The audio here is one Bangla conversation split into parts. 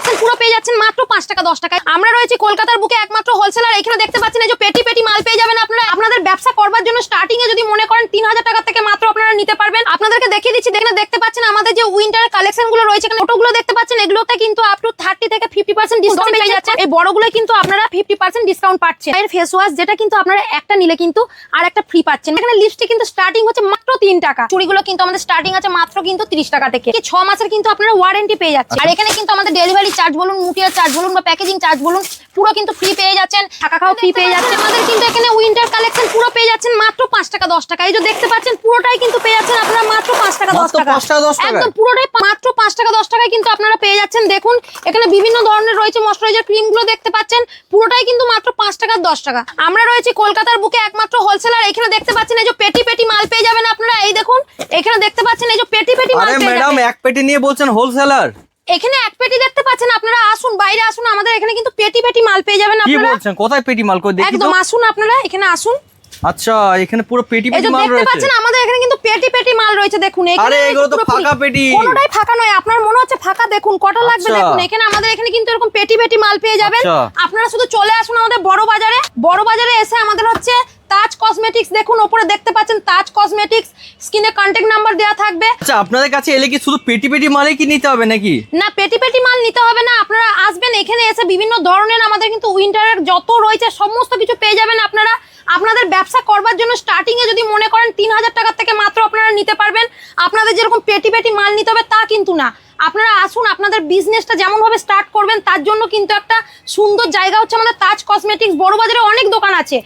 কালেকশন পুরো পেয়ে যাচ্ছেন মাত্র পাঁচ টাকা, দশ টাকায়। আমরা রয়েছি কলকাতার বুকে একমাত্র হোলসেলার এখানে দেখতে পাচ্ছেন এই যে পেটি পেটি মাল পেয়ে যাবেন আপনারা। আপনাদের ব্যবসা করবার জন্য স্টার্টিং এ যদি মনে করেন তিন হাজার টাকা থেকে মাত্র আপনারা নিতে পারবেন। আপনাদেরকে দেখিয়ে দিচ্ছি দেখেন দেখতে পাচ্ছেন আমাদের যে উইন্টার কালেকশনগুলো রয়েছে ছোটগুলো দেখতে পাচ্ছেন এগুলোতে কিন্তু আপ টু থার্টি থেকে ফিফটি পার্সেন্ট ডিসকাউন্ট পেয়ে যাচ্ছেন। এই বড়গুলো কিন্তু আপনারা ফিফটি পার্সেন্ট ডিসকাউন্ট পাচ্ছেন। এর ফেস ওয়াশ যেটা কিন্তু আপনারা একটা নিলে কিন্তু আর একটা ফ্রি পাচ্ছেন। এখানে লিপস্টিক কিন্তু স্টার্টিং হচ্ছে মাত্র তিন টাকা। চুড়িগুলো কিন্তু আমাদের স্টার্টিং আছে মাত্র কিন্তু তিরিশ টাকা থেকে। ছ মাসের কিন্তু আপনারা ওয়ারেন্টি পেয়ে যাচ্ছে আর এখানে কিন্তু আমাদের ডেলিভারি চার্জ বলুন মুটিয়ার চার্জ বলুন বা প্যাকেজিং চার্জ বলুন পুরো কিন্তু ফ্রি পেয়ে যাচ্ছেন। টাকা খাওয়া ফ্রি পেয়ে যাচ্ছেন। আমাদের কিন্তু এখানে উইন্টার কালেকশন পুরো পেয়ে যাচ্ছেন মাত্র পাঁচ টাকা দশ টাকা। এই যে দেখতে পাচ্ছেন পুরোটাই কিন্তু পেয়ে যাচ্ছেন আপনারা মাত্র পাঁচ টাকা দশ মাত্র টাকা পাঁচ টাকা। একদম পুরোটাই মাত্র পাঁচ টাকা দশ টাকায় কিন্তু আপনারা পেয়ে যাচ্ছেন। দেখুন এখানে বিভিন্ন ধরনের রয়েছে ময়শ্চারাইজার ক্রিমগুলো দেখতে পাচ্ছেন। পুরোটাই কিন্তু মাত্র পাঁচ টাকা দশ টাকা। আমরা রয়েছি কলকাতার বুকে একমাত্র হোলসেলার এখানে দেখতে পাচ্ছেন এই যে পেটি পেটি মাল পেয়ে যাবেন আপনারা। এই দেখুন এখানে দেখতে পাচ্ছেন এই যে পেটি পেটি মাল পেয়ে ম্যাডাম এক পেটি নিয়ে বলছেন হোলসেলার এখানে এক পেটি দেখতে পাচ্ছেন আপনারা। আসুন বাইরে আসুন। আমাদের এখানে কিন্তু পেটি পেটি মাল পেয়ে যাবেন কি আপনারা। বলছেন? কোথায় পেটি মাল? দেখি একদম আসুন আপনারা। এখানে আসুন। আচ্ছা এখানে পুরো পেটি পেটি মাল দেখতে রয়েছে। পাচ্ছেন আমাদের এখানে কিন্তু পেটি পেটি মাল রয়েছে দেখুন এখানে আরে এগুলো তো ফাঁকা পেটি। কোনোটাই ফাঁকা নয় আপনার মনে হচ্ছে ফাঁকা দেখুন কটা লাগবে আচ্ছা। দেখুন এখানে আমাদের এখানে কিন্তু এরকম পেটি পেটি মাল পেয়ে যাবেন। আচ্ছা। আপনারা শুধু চলে আসুন আমাদের বড় বাজারে। বড় বাজারে এসে আমাদের হচ্ছে তাজ কসমেটিক্স দেখুন ওপরে দেখতে পাচ্ছেন তাজ কসমেটিক্স স্ক্রিনে কন্ট্যাক্ট নাম্বার দেওয়া থাকবে। আচ্ছা আপনাদের কাছে এলে কি শুধু পেটি পেটি মালই কি নিতে হবে নাকি? না পেটি পেটি মাল নিতে হবে না আপনারা আসবেন এখানে এসে বিভিন্ন ধরনের আমাদের কিন্তু উইন্টারের যত রয়েছে সমস্ত কিছু পেয়ে যাবেন আপনারা। আপনাদের ব্যবসা করবার জন্য স্টার্টিং এ যদি মনে করেন তিন হাজার টাকার থেকে মাত্র আপনারা নিতে পারবেন। আপনাদের যেরকম পেটি পেটি মাল নিতে হবে তা কিন্তু না। আপনারা আসুন আপনাদের বিজনেসটা যেমন ভাবে স্টার্ট করবেন তার জন্য কিন্তু একটা সুন্দর জায়গা হচ্ছে আমাদের তাজ কসমেটিক্স বড় বাজারে অনেক দোকান আছে।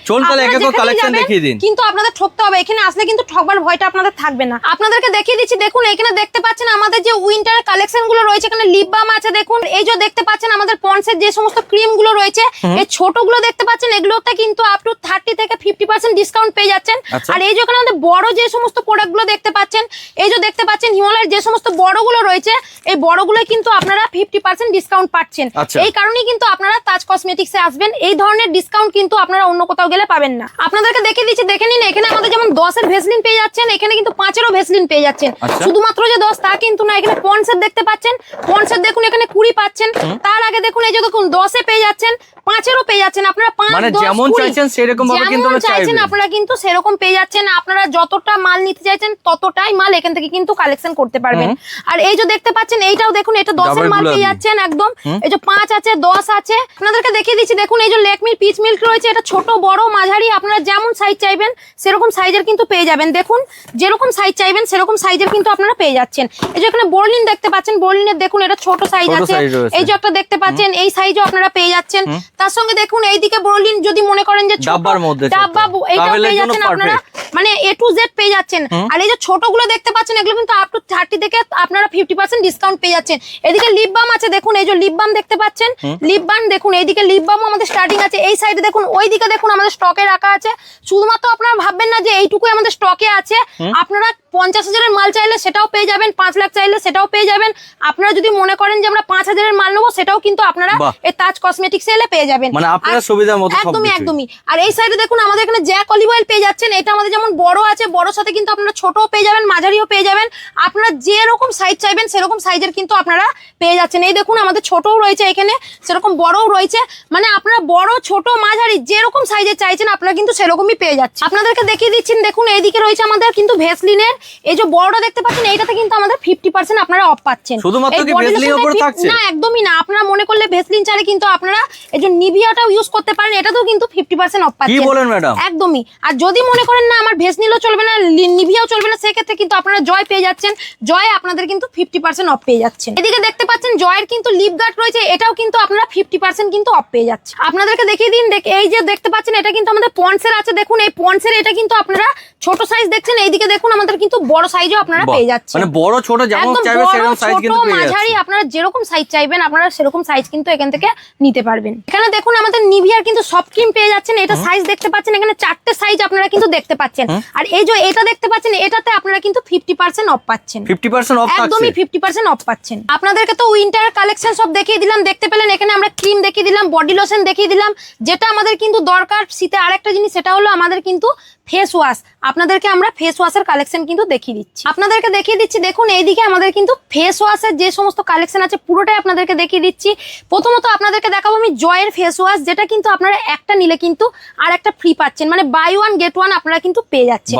কিন্তু আপনাদের ঠকতে হবে এখানে আসলে কিন্তু ঠকবার ভয়টা আপনাদের থাকবে না। আপনাদেরকে দেখিয়ে দিচ্ছি দেখুন এখানে দেখতে পাচ্ছেন আমাদের যে উইন্টার কালেকশনগুলো রয়েছে এখানে লিপ বাম আছে দেখুন। এই যে দেখতে পাচ্ছেন আমাদের পন্সের যে সমস্ত ক্রিমগুলো রয়েছে এই ছোটগুলো দেখতে পাচ্ছেন এগুলোতে কিন্তু আপ টু থার্টি থেকে ফিফটি পার্সেন্ট ডিসকাউন্ট পেয়ে যাচ্ছেন। আচ্ছা। আর এই যে এখানে আমাদের বড় যে সমস্ত প্রোডাক্টগুলো দেখতে পাচ্ছেন এই যে দেখতে পাচ্ছেন হিমালয়ের যে সমস্ত বড়গুলো রয়েছে এই বড়গুলো কিন্তু আপনারা ফিফটি পার্সেন্ট ডিসকাউন্ট পাচ্ছেন। আচ্ছা। এই কারণেই কিন্তু আপনারা তাজ কসমেটিক্সে আসবেন। এই ধরনের ডিসকাউন্ট কিন্তু আপনারা অন্য কোথাও গেলে পাবেন না। আপনাদেরকে দেখে দিচ্ছি দেখে নিন এখানে আমাদের যেমন দশের ভেসলিন পেয়ে যাচ্ছেন এখানে কিন্তু পাঁচেরও ভেসলিন পেয়ে যাচ্ছেন। আচ্ছা। শুধুমাত্র যে দশ তা কিন্তু না এখানে পন্সের দেখতে পাচ্ছেন। পন্সের দেখুন এখানে কুড়ি পাচ্ছেন। তার আগে দেখুন এই যে দেখুন দশে পেয়ে যাচ্ছেন পাঁচেরও পেয়ে যাচ্ছেন। আপনারা পাঁচ মানে যেমন চাইছেন সেরকম ভাবে কিন্তু চাইছেন আপনারা কিন্তু সেরকম পেয়ে যাচ্ছেন। আপনারা যতটা মাল নিতে চাইছেন ততটাই মাল এখান থেকে কিন্তু কালেকশন করতে পারবেন। আর এই যে দেখতে পাচ্ছেন এইটাও দেখুন এটা দশের মাল পেয়ে যাচ্ছেন একদম। এই যে পাঁচ আছে দশ আছে। আপনাদেরকে দেখিয়ে দিচ্ছি দেখুন এই যে লেকমির পিচ মিল্ক রয়েছে এটা ছোট বড় মাঝারি আপনারা যেমন সাইজ চাইবেন সেরকম সাইজের কিন্তু পেয়ে যাবেন। দেখুন যেরকম সাইজ চাইবেন সেরকম সাইজের কিন্তু আপনারা পেয়ে যাচ্ছেন। এই যে এখানে বোরলিন দেখতে পাচ্ছেন বোরলিনের দেখুন এটা ছোট সাইজ আছে। এই যে একটা দেখতে পাচ্ছেন এই সাইজও আপনারা পেয়ে যাচ্ছেন। তার সঙ্গে দেখুন এইদিকে বোরলিন যদি মনে করেন যে ডাব্বার মধ্যে ডাব্বা এইটাও পেয়ে যাচ্ছেন আপনারা। মানে এ টু জেড পেয়ে যাচ্ছেন। আর এই যে ছোটগুলো দেখতে পাচ্ছেন এগুলো কিন্তু আপ টু থার্টি থেকে আপনারা ফিফটি পার্সেন্ট ডিসকাউন্ট পেয়ে যাচ্ছেন। এদিকে লিপ বাম আছে দেখুন এই যে লিপ বাম দেখতে পাচ্ছেন। লিপ বাম দেখুন এইদিকে লিপ বাম আমাদের স্টার্টিং আছে। এই সাইডে দেখুন ওই দিকে দেখুন আমাদের স্টকে রাখা আছে। শুধুমাত্র আপনারা ভাববেন না যে এইটুকুই আমাদের স্টকে আছে। আপনারা পঞ্চাশ হাজারের মাল চাইলে সেটাও পেয়ে যাবেন পাঁচ লাখ চাইলে সেটাও পেয়ে যাবেন। আপনারা যদি মনে করেন যে আমরা পাঁচ হাজারের মাল নেব সেটাও কিন্তু আপনারা। এই তাজ কসমেটিক্স এলে পেয়ে যাবেন। মানে আপনার আর- মতো একদমই একদমই। আর এই সাইডে দেখুন আমাদের এখানে জ্যাক অলিভ অয়েল পেয়ে যাচ্ছেন। এটা আমাদের যেমন বড় আছে বড় সাথে কিন্তু আপনারা ছোটও পেয়ে যাবেন মাঝারিও পেয়ে যাবেন। আপনারা যে রকম সাইজ চাইবেন সেরকম সাইজের কিন্তু আপনারা পেয়ে যাচ্ছেন। এই দেখুন আমাদের ছোটও রয়েছে এখানে সেরকম বড়ও রয়েছে। মানে আপনারা বড় ছোট মাঝারি যেরকম সাইজের চাইছেন আপনারা কিন্তু সেরকমই পেয়ে যাচ্ছেন। আপনাদেরকে দেখিয়ে দিচ্ছেন দেখুন এইদিকে রয়েছে আমাদের কিন্তু ভেসলিনের এই যে বড়টা দেখতে পাচ্ছেন এইটাতে কিন্তু আমাদের ফিফটি পার্সেন্ট আপনারা অফ পাচ্ছেন। শুধুমাত্র কি এ উপরে থাকছে? না একদমই না। আপনারা মনে করলে ভেসলিন চালে কিন্তু আপনারা এই যে নিভিয়াটাও ইউজ করতে পারেন এটাতেও কিন্তু ফিফটি পার্সেন্ট অফ কি পাচ্ছেন বলেন ম্যাডাম? একদমই। আর যদি মনে করেন না আমার নিলেও চলবে না নিভিয়াও চলবে না সেক্ষেত্রে কিন্তু আপনারা জয় পেয়ে যাচ্ছেন। জয় আপনাদের কিন্তু ফিফটি পার্সেন্ট অফ পেয়ে যাচ্ছেন। এদিকে দেখতে পাচ্ছেন জয়ের কিন্তু লিপ গার্ড রয়েছে এটাও কিন্তু আপনারা ফিফটি পার্সেন্ট কিন্তু অফ পেয়ে যাচ্ছে আপনাদেরকে দেখিয়ে দিন দেখ এই যে দেখতে পাচ্ছেন এটা কিন্তু আমাদের পন্সের আছে। দেখুন এই পন্সের এটা কিন্তু আপনারা ছোট সাইজ দেখছেন। এইদিকে দেখুন আমাদের কিন্তু বড় সাইজও আপনারা পেয়ে যাচ্ছেন। মানে বড় ছোট যেমন একদম চাইবে সেরকম সাইজ কিন্তু পেয়ে মাঝারি আপনারা যেরকম সাইজ চাইবেন আপনারা সেরকম সাইজ কিন্তু এখান থেকে নিতে পারবেন। এখানে দেখুন আমাদের নিভিয়ার কিন্তু সফট ক্রিম পেয়ে যাচ্ছেন। এটা সাইজ দেখতে পাচ্ছেন এখানে চারটে সাইজ আপনারা কিন্তু দেখতে পাচ্ছেন। আর এই যে এটা দেখতে পাচ্ছেন এটাতে আপনারা কিন্তু ফিফটি পার্সেন্ট অফ পাচ্ছেন। ফিফটি পার্সেন্ট অফ থাকছে। একদমই ফিফটি পার্সেন্ট অফ পাচ্ছেন। আপনাদেরকে তো উইন্টার কালেকশন সব দেখিয়ে দিলাম দেখতে পেলেন এখানে আমরা ক্রিম দেখিয়ে দিলাম বডি লোশন দেখিয়ে দিলাম। যেটা আমাদের কিন্তু দরকার শীতে আরেকটা জিনিস সেটা হলো আমাদের কিন্তু ফেস ওয়াশ আপনাদেরকে আমরা ফেস ওয়াশের কালেকশন কিন্তু দেখিয়ে দিচ্ছি। আপনাদেরকে দেখিয়ে দিচ্ছি দেখুন এইদিকে আমাদের কিন্তু ফেস ওয়াশের যে সমস্ত কালেকশন আছে পুরোটাই আপনাদেরকে দেখিয়ে দিচ্ছি। প্রথমত আপনাদেরকে দেখাবো আমি জয়ের ফেস ওয়াশ যেটা কিন্তু আপনারা একটা নিলে কিন্তু আর একটা ফ্রি পাচ্ছেন। মানে বাই ওয়ান গেট ওয়ান আপনারা কিন্তু পেয়ে যাচ্ছেন।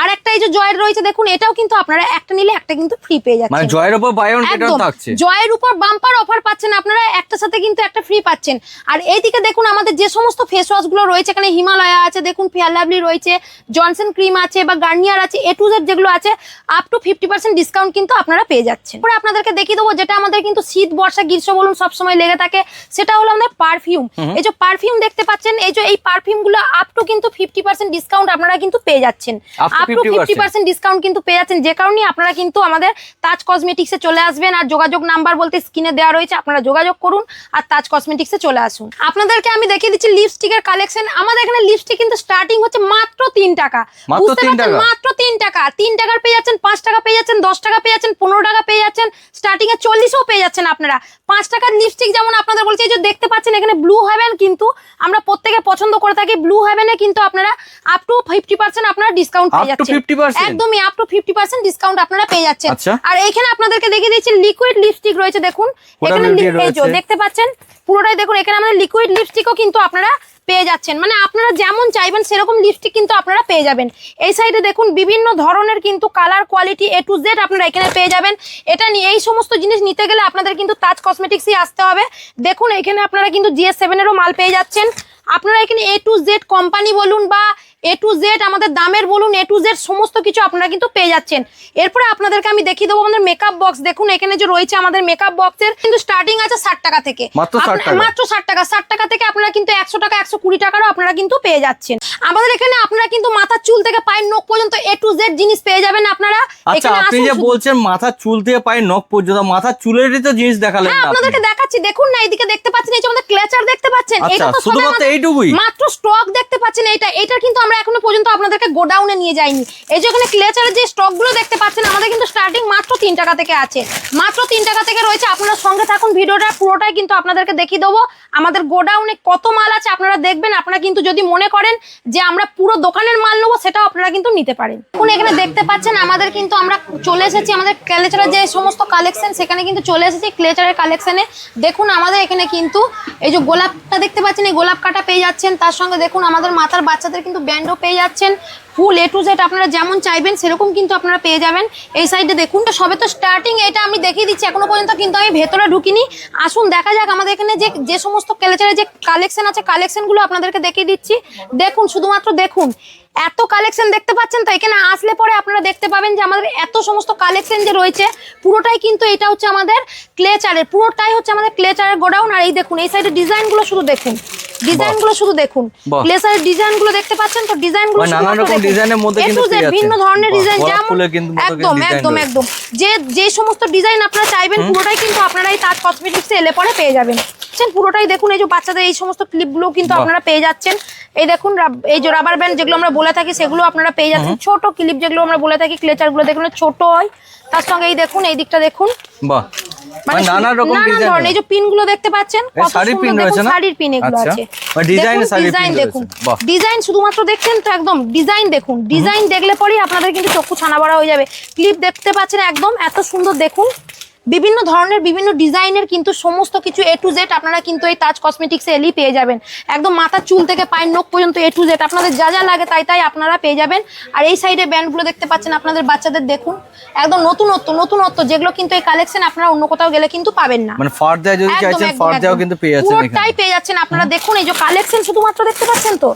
আর একটা এই যে জয়ের রয়েছে দেখুন এটাও কিন্তু আপনারা একটা নিলে একটা কিন্তু ফ্রি পেয়ে মানে যাচ্ছেন জয়ের উপর বাই ওয়ান গেট একদম। থাকছে। জয়ের উপর বাম্পার অফার পাচ্ছেন আপনারা একটা সাথে কিন্তু একটা ফ্রি পাচ্ছেন। আর এইদিকে দেখুন আমাদের যে সমস্ত ফেস ওয়াশগুলো রয়েছে এখানে হিমালয়া আছে দেখুন ফেয়ার লাভলি রয়েছে জনসন ক্রিম আছে বা গার্নিয়ার আছে এ টু জেড যেগুলো আছে up to fifty percent discount কিন্তু আপনারা পেয়ে যাচ্ছেন। পরে আপনাদেরকে দেখিয়ে দেবো যেটা আমাদের কিন্তু শীত বর্ষা গ্রীষ্ম বলুন সবসময় লেগে থাকে সেটা হলো আমাদের পারফিউম এই যে পারফিউম দেখতে পাচ্ছেন এই যে এই পারফিউমগুলো আপ টু কিন্তু ফিফটি পার্সেন্ট ডিসকাউন্ট আপনারা কিন্তু পেয়ে যাচ্ছেন। Up to fifty percent discount কিন্তু পেয়ে যাচ্ছেন যে কারণে আপনারা কিন্তু আমাদের তাজ কসমেটিক্সে চলে আসবেন আর যোগাযোগ নাম্বার বলতে স্ক্রিনে দেওয়া রয়েছে আপনারা যোগাযোগ করুন আর তাজ কসমেটিক্সে চলে আসুন। আপনাদেরকে আমি দেখিয়ে দিচ্ছি লিপস্টিকের কালেকশন আমাদের এখানে লিপস্টিক কিন্তু স্টার্টিং হচ্ছে মাত্র তিন টাকা। মাত্র বুঝতে তিন পারছেন? টাকা? মাত্র তিন টাকা। তিন টাকার পেয়ে যাচ্ছেন পাঁচ টাকা পেয়ে যাচ্ছেন দশ টাকা পেয়ে যাচ্ছেন পনেরো টাকা পেয়ে যাচ্ছেন স্টার্টিং এ চল্লিশও পেয়ে যাচ্ছেন আপনারা। পাঁচ টাকার লিপস্টিক যেমন আপনাদের বলছি যে দেখতে পাচ্ছেন এখানে ব্লু হেভেন কিন্তু আমরা প্রত্যেকে পছন্দ করে থাকি। ব্লু হেভেনে কিন্তু আপনারা আপ টু ফিফটি পার্সেন্ট আপনারা ডিসকাউন্ট পেয়ে যাচ্ছেন। একদমই up to fifty percent discount আপনারা পেয়ে যাচ্ছেন। আচ্ছা। আর এখানে আপনাদেরকে দেখিয়ে দিচ্ছি লিকুইড লিপস্টিক রয়েছে দেখুন। এখানে। দেখতে পাচ্ছেন পুরোটাই দেখুন এখানে আমাদের লিকুইড লিপস্টিকও কিন্তু আপনারা পেয়ে যাচ্ছেন। মানে আপনারা যেমন চাইবেন, সেরকম লিপস্টিক কিন্তু আপনারা পেয়ে যাবেন। এই সাইডে দেখুন, বিভিন্ন ধরনের কিন্তু colour quality A to Z আপনারা এখানে পেয়ে যাবেন। এটা নিয়ে এই সমস্ত জিনিস নিতে গেলে আপনাদের কিন্তু তাজ কসমেটিক্সই আসতে হবে। দেখুন, এখানে আপনারা কিন্তু জিএস সেভেনেরও মাল পেয়ে যাচ্ছেন। আপনারা এখানে এ টু জেড কোম্পানি বলুন বা এ টু জেড আমাদের দামের বলুন এ টু জেড সমস্ত কিছু আপনারা কিন্তু পেয়ে যাচ্ছেন। এরপরে আপনাদেরকে আমি দেখিয়ে দেবো আমাদের মেকআপ বক্স দেখুন এখানে যে রয়েছে আমাদের মেকআপ বক্সের কিন্তু স্টার্টিং আছে ষাট টাকা থেকে। মাত্র 60 আপনা- টাকা? মাত্র ষাট টাকা। ষাট টাকা থেকে আপনারা কিন্তু একশো টাকা একশো কুড়ি টাকারও আপনারা কিন্তু পেয়ে যাচ্ছেন। আমাদের এখানে আপনারা কিন্তু মাথার চুল থেকে পায়ের নখ পর্যন্ত এ টু জেড জিনিস পেয়ে যাবেন আপনারা। আচ্ছা আপনি যে বলছেন মাথার চুল থেকে পায়ে নখ পর্যন্ত মাথার চুলেরই তো জিনিস দেখালেন হ্যাঁ আপনাদেরকে দেখাচ্ছি। দেখুন না এইদিকে দেখতে পাচ্ছেন এই যে আমাদের ক্লেচার দেখতে পাচ্ছেন আচ্ছা, এটা তো শুধুমাত্র এইটুকুই? মাত্র স্টক দেখতে পাচ্ছেন এটা এটার কিন্তু আমরা এখনও পর্যন্ত আপনাদেরকে গোডাউনে নিয়ে যাইনি। এই যে ওখানে ক্লেচারের যে স্টকগুলো দেখতে পাচ্ছেন, আমাদের কিন্তু স্টার্টিং মাত্র তিন টাকা থেকে আছে। মাত্র তিন টাকা থেকে রয়েছে, আপনারা সঙ্গে থাকুন, ভিডিওটা পুরোটাই কিন্তু আপনাদেরকে দেখিয়ে দেবো। আমাদের গোডাউনে কত মাল আছে আপনারা দেখবেন, আপনারা কিন্তু যদি মনে করেন যে আমরা পুরো দোকানের মাল নেব, সেটাও আপনারা কিন্তু নিতে পারেন। এখন এখানে দেখতে পাচ্ছেন, আমাদের কিন্তু আমরা চলে এসেছি, আমাদের ক্লেচারের যে সমস্ত কালেকশন সেখানে কিন্তু চলে এসেছি ক্লেচারের কালেকশনে দেখুন, আমাদের এখানে কিন্তু এই যে গোলাপটা দেখতে পাচ্ছেন, এই গোলাপ কাটা পেয়ে যাচ্ছেন। তার সঙ্গে দেখুন, আমাদের মাথার বাচ্চাদের কিন্তু ব্যান্ডও পেয়ে যাচ্ছেন ফুল এ টু জেড আপনারা যেমন চাইবেন সেরকম কিন্তু আপনারা পেয়ে যাবেন। এই সাইডে দেখুন তো, সবে তো স্টার্টিং এটা আমি দেখিয়ে দিচ্ছি এখনও পর্যন্ত, কিন্তু আমি ভেতরে ঢুকিনি। আসুন, দেখা যাক আমাদের এখানে যে যে সমস্ত ক্লেচারের যে কালেকশন আছে কালেকশনগুলো আপনাদেরকে দেখিয়ে দিচ্ছি। দেখুন, শুধুমাত্র দেখুন, এত কালেকশন দেখতে পাচ্ছেন তো, এখানে আসলে পরে আপনারা দেখতে পাবেন যে আমাদের এত সমস্ত কালেকশন যে রয়েছে, পুরোটাই কিন্তু এটা হচ্ছে আমাদের ক্লেচারের পুরোটাই হচ্ছে আমাদের ক্লেচারের গোডাউন। আর এই দেখুন, এই সাইডে ডিজাইনগুলো শুধু দেখুন। ডিজাইনগুলো শুধু দেখুন। বাহ। ক্লেচারের ডিজাইনগুলো দেখতে পাচ্ছেন তো? ডিজাইনগুলো মানে নানান রকম ডিজাইনের মধ্যে কিন্তু ভিন্ন ধরনের ডিজাইন যেমন একদম একদম একদম। যে যে সমস্ত ডিজাইন আপনারা চাইবেন পুরোটাই কিন্তু আপনারা এই তাজ কসমেটিক্সে এলে পরে পেয়ে যাবেন। বুঝছেন? পুরোটাই দেখুন এই যে বাচ্চাদের এই সমস্ত ক্লিপগুলো কিন্তু আপনারা পেয়ে যাচ্ছেন। এই দেখুন এই যে রাবার ব্যান্ড যেগুলো আমরা বলে থাকি সেগুলো আপনারা পেয়ে যাচ্ছেন। ছোট ক্লিপ যেগুলো আমরা বলে থাকি ক্লেচারগুলো দেখুন ছোট হয় তার সঙ্গে এই দেখুন এই দিকটা দেখুন। বাহ মানে শুধু- নানা রকম ডিজাইন ধরনের এই যে পিনগুলো দেখতে পাচ্ছেন কত শাড়ির pin রয়েছে না? শাড়ির পিন এগুলো আচ্ছা। আছে। মানে design শাড়ির ডিজাইন দেখুন। ডিজাইন শুধুমাত্র দেখছেন তো একদম ডিজাইন দেখুন। ডিজাইন দেখলে পরেই আপনাদের কিন্তু চক্ষু ছানা বড়া হয়ে যাবে। ক্লিপ দেখতে পাচ্ছেন একদম এত সুন্দর দেখুন। বিভিন্ন ধরনের বিভিন্ন ডিজাইনের কিন্তু সমস্ত কিছু এ টু জেড আপনারা কিন্তু এই তাজ কসমেটিক্সে এলেই পেয়ে যাবেন। একদম মাথার চুল থেকে পায়ের নখ পর্যন্ত এ টু জেড আপনাদের যা যা লাগে তাই তাই আপনারা পেয়ে যাবেন। আর এই সাইডে ব্যান্ডগুলো দেখতে পাচ্ছেন আপনাদের বাচ্চাদের দেখুন। একদম নতুনত্ব নতুনত্ব যেগুলো কিন্তু এই কালেকশন আপনারা অন্য কোথাও গেলে কিন্তু পাবেন না। মানে ফার দেওয়া যদি চাইছেন ফার একদম। কিন্তু পেয়ে যাচ্ছেন পুরোটাই পেয়ে যাচ্ছেন আপনারা। দেখুন এই যে কালেকশন শুধুমাত্র দেখতে পাচ্ছেন তো?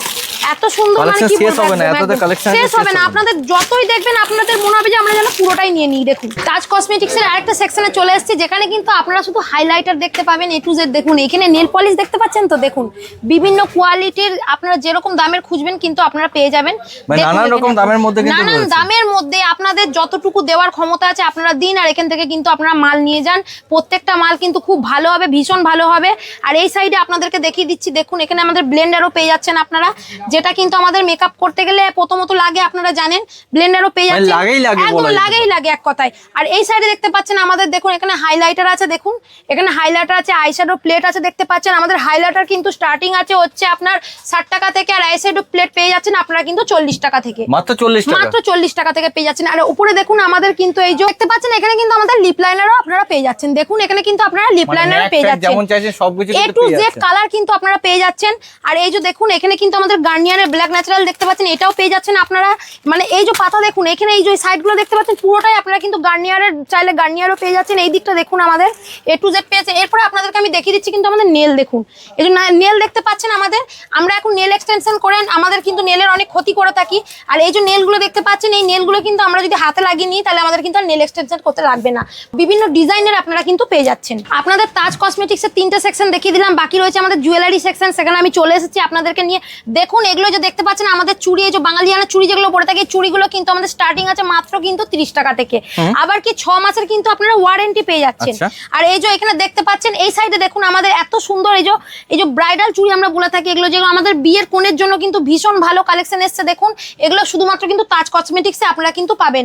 এত সুন্দর মানে কি শেষ হবে না, একদম। collection শেষ হবে না। আপনাদের যতই দেখবেন আপনাদের মনে হবে যে আমরা যেন পুরোটাই নিয়ে নিই। দেখুন তাজ কসমেটিক্স এর আরেকটা সেকশনে চলে এসেছি যেখানে কিন্তু আপনারা শুধু হাইলাইটার দেখতে পাবেন এ টু জেড দেখুন। এখানে নেল পলিশ দেখতে পাচ্ছেন তো? দেখুন বিভিন্ন কোয়ালিটির আপনারা যেরকম দামের খুঁজবেন কিন্তু আপনারা পেয়ে যাবেন। নানান রকম দামের মধ্যে কিন্তু নানান দামের মধ্যে আপনাদের যতটুকু দেওয়ার ক্ষমতা আছে আপনারা দিন আর এখান থেকে কিন্তু আপনারা মাল নিয়ে যান। প্রত্যেকটা মাল কিন্তু খুব ভালো হবে ভীষণ ভালো হবে। আর এই সাইডে আপনাদেরকে দেখিয়ে দিচ্ছি দেখুন এখানে আমাদের ব্লেন্ডারও পেয়ে যাচ্ছেন আপনারা। যেটা কিন্তু আমাদের মেকআপ করতে গেলে প্রথমত লাগে আপনারা জানেন ব্লেন্ডারও পেয়ে যাচ্ছে লাগেই লাগে একদম লাগেই লাগে এক কথায়। আর এই সাইডে দেখতে পাচ্ছেন আমাদের দেখুন এখানে হাইলাইটার আছে দেখুন। এখানে হাইলাইটার আছে আইশ্যাডো প্লেট আছে দেখতে পাচ্ছেন। আমাদের হাইলাইটার কিন্তু স্টার্টিং আছে হচ্ছে আপনার ষাট টাকা থেকে আর আইশ্যাডো প্লেট পেয়ে যাচ্ছেন আপনারা কিন্তু চল্লিশ টাকা থেকে। মাত্র চল্লিশ টাকা? মাত্র চল্লিশ টাকা থেকে পেয়ে যাচ্ছেন। আর উপরে দেখুন আমাদের কিন্তু এই যে দেখতে পাচ্ছেন এখানে কিন্তু আমাদের লিপ লাইনারও আপনারা পেয়ে যাচ্ছেন। দেখুন এখানে কিন্তু আপনারা লিপ মানে লাইনারও পেয়ে যাচ্ছেন। যেমন চাইছেন সবকিছু এ টু জেড কালার কিন্তু আপনারা পেয়ে যাচ্ছেন। আর এই যে দেখুন এখানে কিন্তু আমাদের গার্নিয়ারের ব্ল্যাক ন্যাচারাল দেখতে পাচ্ছেন, এটাও পেয়ে যাচ্ছেন আপনারা। মানে এই যে পাতা দেখুন, এখানে এই যে সাইডগুলো দেখতে পাচ্ছেন, পুরোটাই আপনারা কিন্তু গার্নিয়ারের চাইলে গার্নিয়ারও পেয়ে যাচ্ছেন। এই দিকটা দেখুন আমাদের এ টু জেড পেয়েছে। এরপরে আপনাদেরকে আমি দেখিয়ে দিচ্ছি কিন্তু আমাদের নেল দেখুন। এই যে নেল দেখতে পাচ্ছেন আমাদের, আমরা এখন নেল এক্সটেনশন করেন, আমাদের কিন্তু নেলের অনেক ক্ষতি করে থাকি। আর এই যে নেলগুলো দেখতে পাচ্ছেন, এই নেলগুলো কিন্তু আমরা যদি হাতে লাগিয়ে নিই, তাহলে আমাদের কিন্তু আর নেল এক্সটেনশন করতে লাগবে না। বিভিন্ন ডিজাইনের আপনারা কিন্তু পেয়ে যাচ্ছেন। আপনাদের তাজ কসমেটিক্সের তিনটে সেকশন দেখিয়ে দিলাম, বাকি রয়েছে আমাদের জুয়েলারি সেকশন সেখানে আমি চলে এসেছি আপনাদেরকে নিয়ে। দেখুন এগুলো যে দেখতে পাচ্ছেন আমাদের চুড়ি এই যে বাঙালিয়ানা চুড়ি যেগুলো পড়ে থাকে এই চুড়িগুলো কিন্তু আমাদের স্টার্টিং আছে মাত্র কিন্তু তিরিশ টাকা থেকে। আবার কি ছ মাসের কিন্তু আপনারা ওয়ারেন্টি পেয়ে যাচ্ছেন। আচ্ছা। আর এই যে এখানে দেখতে পাচ্ছেন এই সাইডে দেখুন আমাদের এত সুন্দর এই যে এই যে ব্রাইডাল চুড়ি আমরা বলে থাকি এগুলো যেগুলো আমাদের বিয়ের কোণের জন্য কিন্তু ভীষণ ভালো কালেকশন এসছে দেখুন। এগুলো শুধুমাত্র কিন্তু তাজ কসমেটিক্সে আপনারা কিন্তু পাবেন।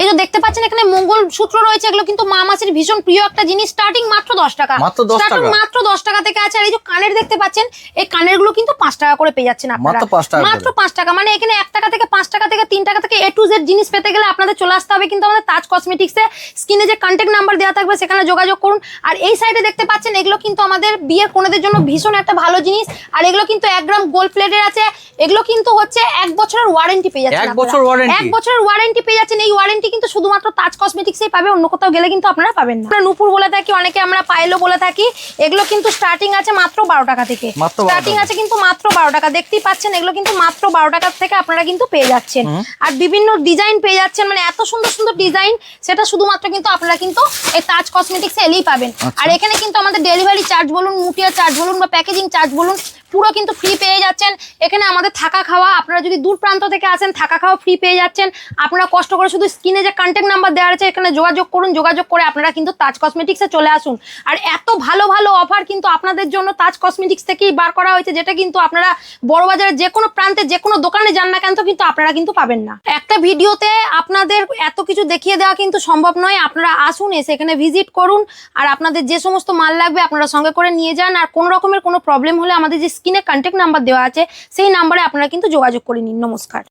এই যে দেখতে পাচ্ছেন এখানে মঙ্গল সূত্র রয়েছে এগুলো কিন্তু মা মাসির ভীষণ প্রিয় একটা জিনিস স্টার্টিং মাত্র দশ টাকা। মাত্র 10 টাকা? মাত্র দশ টাকা থেকে আছে আর এই যে কানের দেখতে পাচ্ছেন এই কানেরগুলো কিন্তু পাঁচ টাকা করে পেয়ে যাচ্ছেন আপনারা। মাত্র 5 টাকা মাত্র পাঁচ টাকা। মানে এখানে এক টাকা থেকে পাঁচ টাকা থেকে তিন টাকা থেকে এ টু জেড জিনিস পেতে গেলে আপনাদের চলে আসতে হবে। কিন্তু আমাদের তাজ কসমেটিক্সে স্ক্রিনে যে কন্ট্যাক্ট নাম্বার দেওয়া থাকবে সেখানে যোগাযোগ করুন। আর এই সাইডে দেখতে পাচ্ছেন এগুলো কিন্তু আমাদের বিয়ের কোনেদের জন্য ভীষণ একটা ভালো জিনিস। আর এগুলো কিন্তু এক গ্রাম গোল্ড প্লেটের আছে। এগুলো কিন্তু হচ্ছে এক বছরের ওয়ারেন্টি পেয়ে যাচ্ছেন এক বছর? এক বছরের ওয়ারেন্টি পেয়ে যাচ্ছেন। এই ওয়ারেন্টি কিন্তু শুধুমাত্র তাজ কসমেটিক্সেই পাবে অন্য কোথাও গেলে কিন্তু আপনারা পাবেন না। আমরা নূপুর বলে থাকি অনেকে আমরা পায়েলও বলে থাকি। এগুলো কিন্তু স্টার্টিং আছে মাত্র বারো টাকা থেকে। স্টার্টিং আছে কিন্তু মাত্র বারো টাকা। দেখতেই পাচ্ছেন এগুলো কিন্তু মাত্র বারো টাকার থেকে আপনারা কিন্তু পেয়ে যাচ্ছেন। আর বিভিন্ন ডিজাইন পেয়ে যাচ্ছেন মানে এত সুন্দর সুন্দর ডিজাইন সেটা শুধুমাত্র কিন্তু আপনারা কিন্তু এই তাজ কসমেটিক্স এলেই পাবেন। আচ্ছা। আর এখানে কিন্তু আমাদের ডেলিভারি চার্জ বলুন মুটিয়া চার্জ বলুন বা প্যাকেজিং চার্জ বলুন পুরো কিন্তু ফ্রি পেয়ে যাচ্ছেন। এখানে আমাদের থাকা খাওয়া, আপনারা যদি দূর প্রান্ত থেকে আসেন, থাকা খাওয়া ফ্রি পেয়ে যাচ্ছেন। আপনারা কষ্ট করে শুধু স্ক্রিনে যে কন্ট্যাক্ট নাম্বার দেওয়া আছে এখানে যোগাযোগ করুন, যোগাযোগ করে আপনারা কিন্তু তাজ কসমেটিক্সে চলে আসুন। আর এত ভালো ভালো অফার কিন্তু আপনাদের জন্য তাজ কসমেটিক্স থেকেই বার করা হয়েছে, যেটা কিন্তু আপনারা বড় বাজারের যে কোনো প্রান্তে, যে কোনো দোকানে যান না কেন কিন্তু আপনারা কিন্তু পাবেন না। একটা ভিডিওতে আপনাদের এত কিছু দেখিয়ে দেওয়া কিন্তু সম্ভব নয়। আপনারা আসুন, এসে এখানে ভিজিট করুন। আর আপনাদের যে সমস্ত মাল লাগবে, আপনারা সঙ্গে করে নিয়ে যান। আর কোনো রকমের কোনো প্রবলেম হলে আমাদের যে স্ক্রিনে কন্ট্যাক্ট নাম্বার দেওয়া আছে সেই নাম্বারে আপনারা কিন্তু যোগাযোগ করে নিন। নমস্কার।